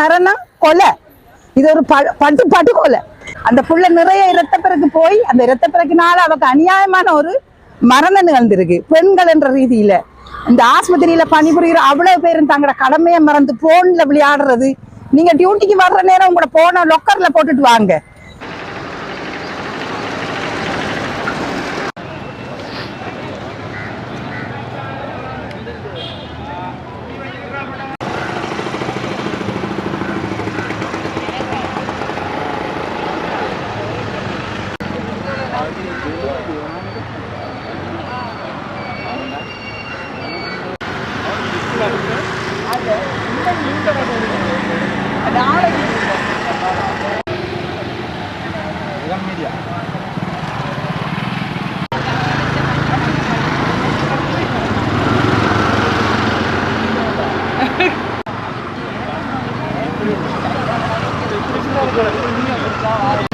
மரணம் கொலை. இது ஒரு பட்டு பட்டு கொலை. அந்த புள்ள நிறைய இரத்தப்பிறகு போய் அந்த இரத்தப்பிறகுனால அவக்கு அநியாயமான ஒரு மரணம் நிகழ்ந்திருக்கு. பெண்கள் என்ற ரீதியில. இந்த ஆஸ்பத்திரியில பணிபுரிகிற அவ்வளவு பேரும் தங்களோட கடமையை மறந்து போன்ல விளையாடுறது. நீங்க டியூட்டிக்கு வர்ற நேரம் உங்களோட போன லொக்கர்ல போட்டுட்டு வாங்க. you're gonna put me on the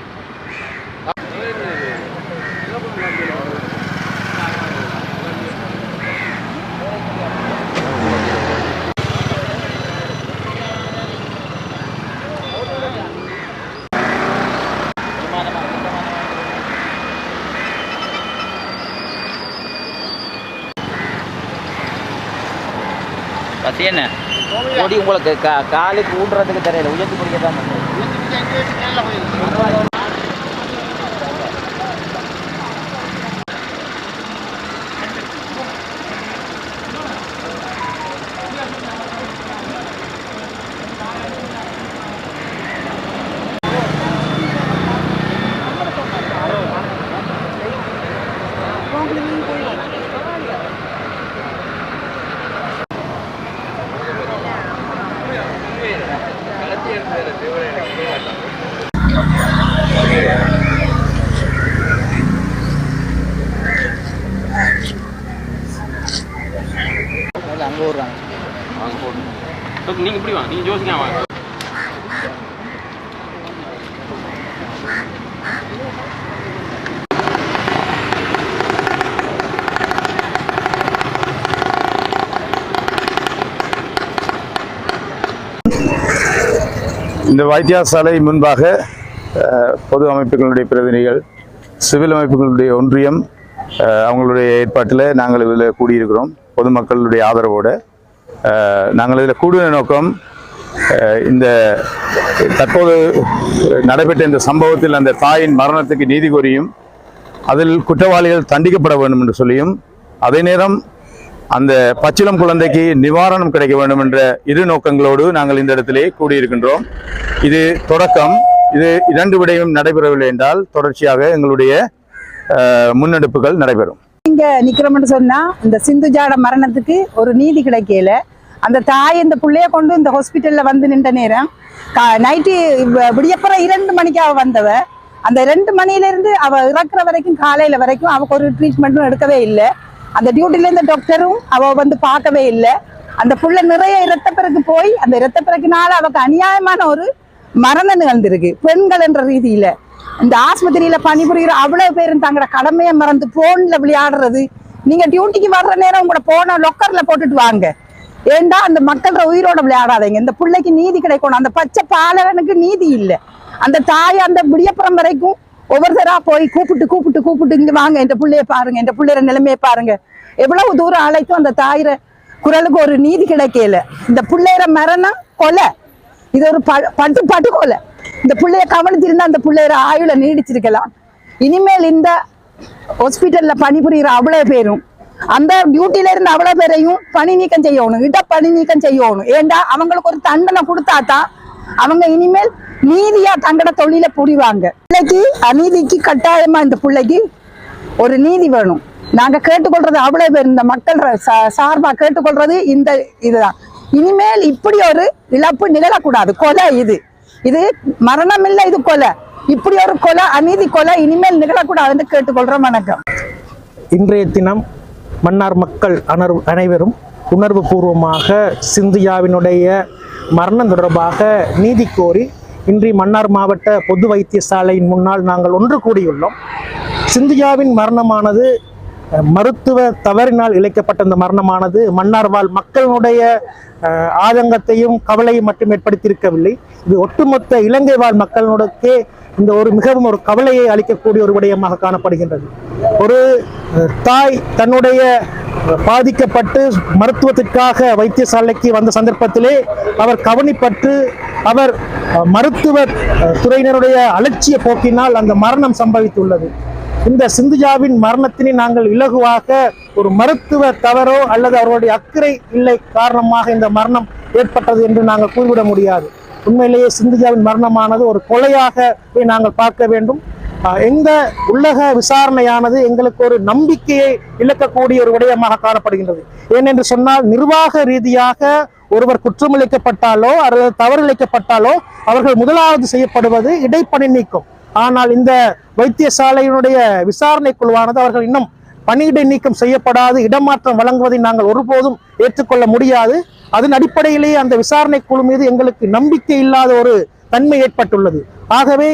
என்ன? கொடி உங்களுக்கு கா காலுக்கு ஊடுறதுக்கு தெரியல. உயர்த்தி பிடிக்க தான் விடுறாங்க வாங்க நீங்க வாங்க ஜோசிக்கா வாங்க இந்த வைத்தியசாலை முன்பாக பொது அமைப்புகளுடைய பிரதிநிதிகள் சிவில் அமைப்புகளுடைய ஒன்றியம் அவங்களுடைய ஏற்பாட்டில் நாங்கள் இதில் கூடியிருக்கிறோம். பொதுமக்களுடைய ஆதரவோடு நாங்கள் இதில் கூடுதல் நோக்கம் இந்த தற்போது நடைபெற்ற இந்த சம்பவத்தில் அந்த தாயின் மரணத்துக்கு நீதி கோரியும் அதில் குற்றவாளிகள் தண்டிக்கப்பட வேண்டும் என்று சொல்லியும் அதே நேரம் அந்த பச்சிளம் குழந்தைக்கு நிவாரணம் கிடைக்க வேண்டும் என்ற இரு நோக்கங்களோடு நாங்கள் இந்த இடத்திலே கூடியிருக்கின்றோம். இது தொடக்கம். இது இரண்டு விடையும் நடைபெறவில்லை என்றால் தொடர்ச்சியாக எங்களுடைய முன்னெடுப்புகள் நடைபெறும். இங்க நிக்கிறோம்னு சொன்னா இந்த சிந்துஜாட மரணத்துக்கு ஒரு நீதி கிடைக்கல. அந்த தாய் இந்த பிள்ளைய கொண்டு இந்த ஹாஸ்பிட்டலில் வந்து நின்ற நேரம் நைட்டு விடியப்புற இரண்டு மணிக்கு அவள் வந்தவ. அந்த ரெண்டு மணிலேருந்து அவள் இறக்குற வரைக்கும் காலையில் வரைக்கும் அவளுக்கு ஒரு ட்ரீட்மெண்ட்டும் எடுக்கவே இல்லை. அந்த டியூட்டில இருந்த டாக்டரும் அவள் வந்து பார்க்கவே இல்லை. அந்த புள்ள நிறைய இரத்தப்பிறகு போய் அந்த இரத்தப்பிறகுனால அவக்கு அநியாயமான ஒரு மரணம் நிகழ்ந்திருக்கு. பெண்கள் என்ற ரீதியில. இந்த ஆஸ்பத்திரியில பணிபுரிகிற அவ்வளவு பேரும் தங்களோட கடமையை மறந்து போன்ல விளையாடுறது. நீங்க டியூட்டிக்கு வர்ற நேரம் உங்களோட போன லொக்கர்ல போட்டுட்டு வாங்க. ஏண்டா அந்த மக்களோட உயிரோட விளையாடாதீங்க. இந்த பிள்ளைக்கு நீதி கிடைக்கணும். அந்த பச்சை பாலகனுக்கு நீதி இல்லை. அந்த தாய் அந்த விடியப்புறம் வரைக்கும் ஒவ்வொருத்தரா போய் கூப்பிட்டு கூப்பிட்டு கூப்பிட்டு இங்க வாங்க. என் பிள்ளைய பாருங்க. என் பிள்ளைய நிலைமையை பாருங்க. எவ்வளவு தூரம் அழைத்தும் அந்த தாயிர. குரலுக்கு ஒரு நீதி கிடைக்கல. இந்த பிள்ளையர மரணம் கொலை. இது ஒரு ப- பட்டு பட்டு கொலை. இந்த பிள்ளைய கவனிச்சிருந்தா அந்த பிள்ளையர ஆயுள நீடிச்சிருக்கலாம். இனிமேல் இந்த ஹாஸ்பிட்டல்ல பணிபுரிகிற அவ்வளவு பேரும் அந்த டியூட்டில இருந்து அவ்வளவு பேரையும் பணி நீக்கம் செய்யணும் இட பணி நீக்கம் செய்யணும் ஏண்டா? அவங்களுக்கு ஒரு தண்டனை கொடுத்தாதான் அவங்க இனிமேல் நீதியா தங்கட தொழில புரிவாங்க. பிள்ளைக்கு அநீதிக்கு கட்டாயமா இந்த பிள்ளைக்கு ஒரு நீதி வேணும். நாங்க கேட்டுக்கொள்றது அவ்வளவு பேர். இந்த மக்கள் சார்பா கேட்டுக்கொள்றது இந்த இதுதான். இனிமேல் இப்படி ஒரு இழப்பு நிகழக்கூடாது. கொலை இது. இது மரணம் இல்லை இது கொலை. இப்படி ஒரு கொலை அநீதி கொலை இனிமேல் நிகழக்கூடாதுன்னு கேட்டுக்கொள்றோம் வணக்கம். இன்றைய தினம் மன்னார் மக்கள் அனர் அனைவரும் உணர்வு பூர்வமாக சிந்தியாவினுடைய மரணம் தொடர்பாக நீதி கோரி இன்றி மன்னார் மாவட்ட பொது வைத்தியசாலையின் முன்னால் நாங்கள் ஒன்று கூடியுள்ளோம். சிந்தியாவின் மரணமானது மருத்துவ தவறினால் இழைக்கப்பட்ட இந்த மரணமானது மன்னார் வாழ் மக்களுடைய ஆதங்கத்தையும் கவலையும் மட்டும் ஏற்படுத்தியிருக்கவில்லை. இது ஒட்டுமொத்த இலங்கை வாழ் மக்களுடைய இந்த ஒரு மிகவும் ஒரு கவலையை அளிக்கக்கூடிய ஒரு விடயமாக காணப்படுகின்றது. ஒரு தாய் தன்னுடைய பாதிக்கப்பட்டு மருத்துவத்திற்காக வைத்தியசாலைக்கு வந்த சந்தர்ப்பத்திலே அவர் கவனிப்பட்டு அவர் மருத்துவ துறையினருடைய அலட்சிய போக்கினால் அந்த மரணம் சம்பவித்துள்ளது. இந்த சிந்துஜாவின் மரணத்தினை நாங்கள் இலகுவாக ஒரு மருத்துவ தவறோ அல்லது அவருடைய அக்கறை இல்லை காரணமாக இந்த மரணம் ஏற்பட்டது என்று நாங்கள் கூறிவிட முடியாது. உண்மையிலேயே சிந்துஜாவின் மரணமானது ஒரு கொலையாகவே நாங்கள் பார்க்க வேண்டும். எந்த உள்ளக விசாரணையானது எங்களுக்கு ஒரு நம்பிக்கையை இழக்கக்கூடிய ஒரு விடயமாக காணப்படுகின்றது. ஏனென்று சொன்னால் நிர்வாக ரீதியாக ஒருவர் குற்றமளிக்கப்பட்டாலோ அல்லது தவறிழைக்கப்பட்டாலோ அவர்கள் முதலாவது செய்யப்படுவது இடைப்பணி நீக்கம். ஆனால் இந்த வைத்தியசாலையினுடைய விசாரணை குழுவானது அவர்கள் இன்னும் பணியிடை நீக்கம் செய்யப்படாது இடமாற்றம் வழங்குவதை நாங்கள் ஒருபோதும் ஏற்றுக்கொள்ள முடியாது. அதன் அடிப்படையிலேயே அந்த விசாரணை குழு மீது எங்களுக்கு நம்பிக்கை இல்லாத ஒரு தன்மை ஏற்பட்டுள்ளது. ஆகவே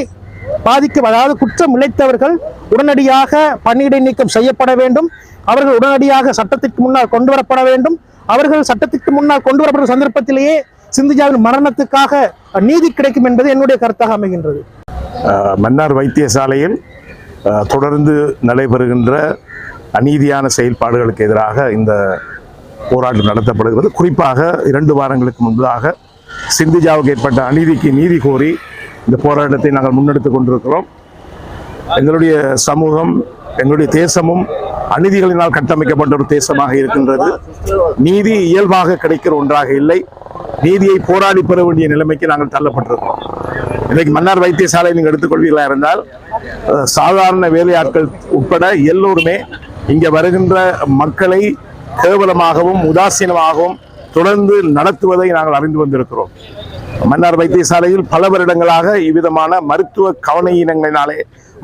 பாதிக்க அதாவது குற்றம் இழைத்தவர்கள் உடனடியாக பணியிடை நீக்கம் செய்யப்பட வேண்டும். அவர்கள் உடனடியாக சட்டத்திற்கு முன்னால் கொண்டு வரப்பட வேண்டும். அவர்கள் சட்டத்திற்கு முன்னால் கொண்டு வரப்படும் சந்தர்ப்பத்திலேயே சிந்துஜாவின் மரணத்துக்காக நீதி கிடைக்கும் என்பது என்னுடைய கருத்தாக அமைகின்றது. மன்னார் வைத்தியசாலையில் தொடர்ந்து நடைபெறுகின்ற அநீதியான செயல்பாடுகளுக்கு எதிராக இந்த போராட்டம் நடத்தப்படுகிறது. குறிப்பாக இரண்டு வாரங்களுக்கு முன்பதாக சிந்திஜாவுக்கு ஏற்பட்ட அநீதிக்கு நீதி கோரி இந்த போராட்டத்தை நாங்கள் முன்னெடுத்துக் கொண்டிருக்கிறோம். எங்களுடைய சமூகம் எங்களுடைய தேசமும் அநீதிகளினால் கட்டமைக்கப்பட்ட ஒரு தேசமாக இருக்கின்றது. நீதி இயல்பாக கிடைக்கிற ஒன்றாக இல்லை. நீதியை போராடி பெற வேண்டிய நிலைமைக்கு நாங்கள் தள்ளப்பட்டிருக்கிறோம். இன்றைக்கு மன்னார் வைத்தியசாலை நீங்கள் எடுத்துக்கொள்வீர்களா இருந்தால் சாதாரண வேலையாட்கள் உட்பட எல்லோருமே இங்கே வருகின்ற மக்களை கேவலமாகவும் உதாசீனமாகவும் தொடர்ந்து நடத்துவதை நாங்கள் அறிந்து வந்திருக்கிறோம். மன்னார் வைத்தியசாலையில் பல வருடங்களாக இவ்விதமான மருத்துவ கவனையினங்களினாலே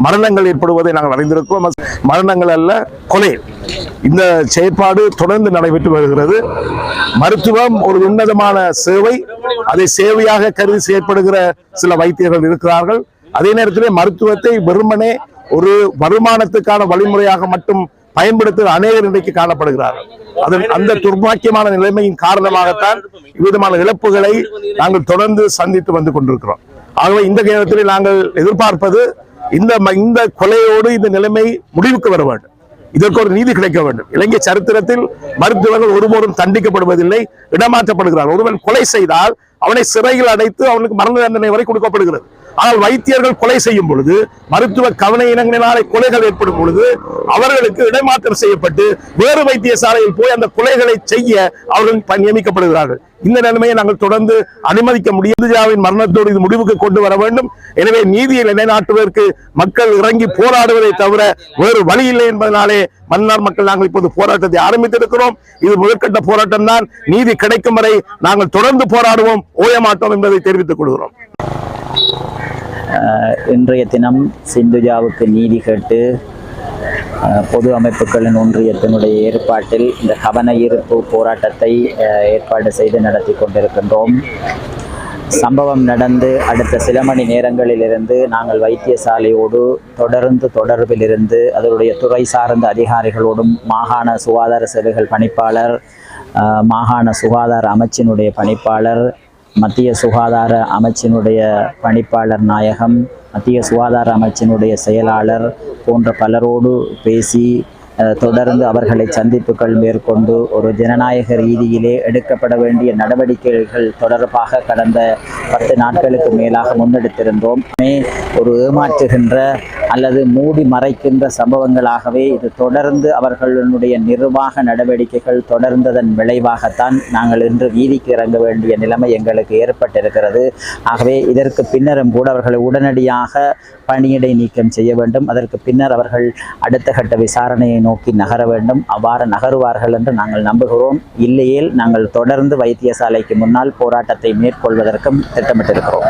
மரணங்கள் ஏற்படுவதை நாங்கள் அறிந்திருக்கிறோம். மரணங்கள் அல்ல கொலை. இந்த செயற்பாடு தொடர்ந்து நடைபெற்று வருகிறது. மருத்துவம் ஒரு உன்னதமான சேவை. அதை சேவையாக கருதி செயற்படுகிற சில வைத்தியர்கள் இருக்கிறார்கள். அதே நேரத்திலே மருத்துவத்தை வெறுமனே ஒரு வருமானத்துக்கான வழிமுறையாக மட்டும் பயன்படுத்துகிற அநேகர் இன்றைக்கு காணப்படுகிறார்கள். அதன் அந்த துர்பாக்கியமான நிலைமையின் காரணமாகத்தான் இவ்விதமான இழப்புகளை நாங்கள் தொடர்ந்து சந்தித்து வந்து கொண்டிருக்கிறோம். ஆகவே இந்த நேரத்தில் நாங்கள் எதிர்பார்ப்பது இந்த இந்த கொலையோடு இந்த நிலைமை முடிவுக்கு வர வேண்டும். இதற்கு ஒரு நீதி கிடைக்க வேண்டும். இலங்கை சரித்திரத்தில் மருத்துவர்கள் ஒருபோதும் தண்டிக்கப்படுவதில்லை இடமாற்றப்படுகிறார் ஒருவன் கொலை செய்தால் அவனை சிறையில் அடைத்து அவனுக்கு மரண தண்டனை வரை கொடுக்கப்படுகிறது. ஆனால் வைத்தியர்கள் கொலை செய்யும் பொழுது மருத்துவ கவன இனங்களினாலே கொலைகள் ஏற்படும் பொழுது அவர்களுக்கு இடமாற்றம் செய்யப்பட்டு வேறு வைத்தியசாலையில் போய் அந்த கொலைகளை செய்ய அவர்கள் நியமிக்கப்படுகிறார்கள். இந்த நிலைமையை நாங்கள் தொடர்ந்து அனுமதிக்க முடியாது மரணத்தோடு இது முடிவுக்கு கொண்டு வர வேண்டும். எனவே நீதியை நிலைநாட்டுவதற்கு மக்கள் இறங்கி போராடுவதை தவிர வேறு வழி இல்லை என்பதனாலே மன்னார் மக்கள் நாங்கள் இப்போது போராட்டத்தை ஆரம்பித்திருக்கிறோம். இது முதற்கட்ட போராட்டம் தான். நீதி கிடைக்கும் வரை நாங்கள் தொடர்ந்து போராடுவோம். ஓய மாட்டோம் என்பதை தெரிவித்துக் கொள்கிறோம். இன்றைய தினம் சிந்துஜாவுக்கு நீதி கேட்டு பொது அமைப்புகளின் ஒன்றியத்தினுடைய ஏற்பாட்டில் இந்த கவன ஈர்ப்பு போராட்டத்தை ஏற்பாடு செய்து நடத்தி கொண்டிருக்கின்றோம். சம்பவம் நடந்து அடுத்த சில மணி நேரங்களிலிருந்து நாங்கள் வைத்தியசாலையோடு தொடர்ந்து தொடர்பில் இருந்து அதனுடைய துறை சார்ந்த அதிகாரிகளோடும் மாகாண சுகாதார சேவைகள் பணிப்பாளர் மாகாண சுகாதார அமைச்சினுடைய பணிப்பாளர் மத்திய சுகாதார அமைச்சினுடைய பணிப்பாளர் நாயகம் மத்திய சுகாதார அமைச்சினுடைய செயலாளர் போன்ற பலரோடு பேசி தொடர்ந்து அவர்களை சந்திப்புகள் மேற்கொண்டு ஒரு ஜனநாயக ரீதியிலே எடுக்கப்பட வேண்டிய நடவடிக்கைகள் தொடர்பாக கடந்த பத்து நாட்களுக்கு மேலாக முன்னெடுத்திருந்தோம். மே ஒரு ஏமாற்றுகின்ற அல்லது மூடி மறைக்கின்ற சம்பவங்களாகவே இது தொடர்ந்து அவர்களுடைய நிர்வாக நடவடிக்கைகள் தொடர்ந்ததன் விளைவாகத்தான் நாங்கள் இன்று வீதிக்கு இறங்க வேண்டிய நிலைமை எங்களுக்கு ஏற்பட்டிருக்கிறது. ஆகவே இதற்கு பின்னரும் கூட அவர்களை உடனடியாக பணியிடை நீக்கம் செய்ய வேண்டும். அதற்கு பின்னர் அவர்கள் அடுத்த கட்ட விசாரணையை நோக்கி நகர வேண்டும். அவ்வாறு நகருவார்கள் என்று நாங்கள் நம்புகிறோம். இல்லையேல் நாங்கள் தொடர்ந்து வைத்தியசாலைக்கு முன்னால் போராட்டத்தை மேற்கொள்வதற்கும் திட்டமிட்டிருக்கிறோம்.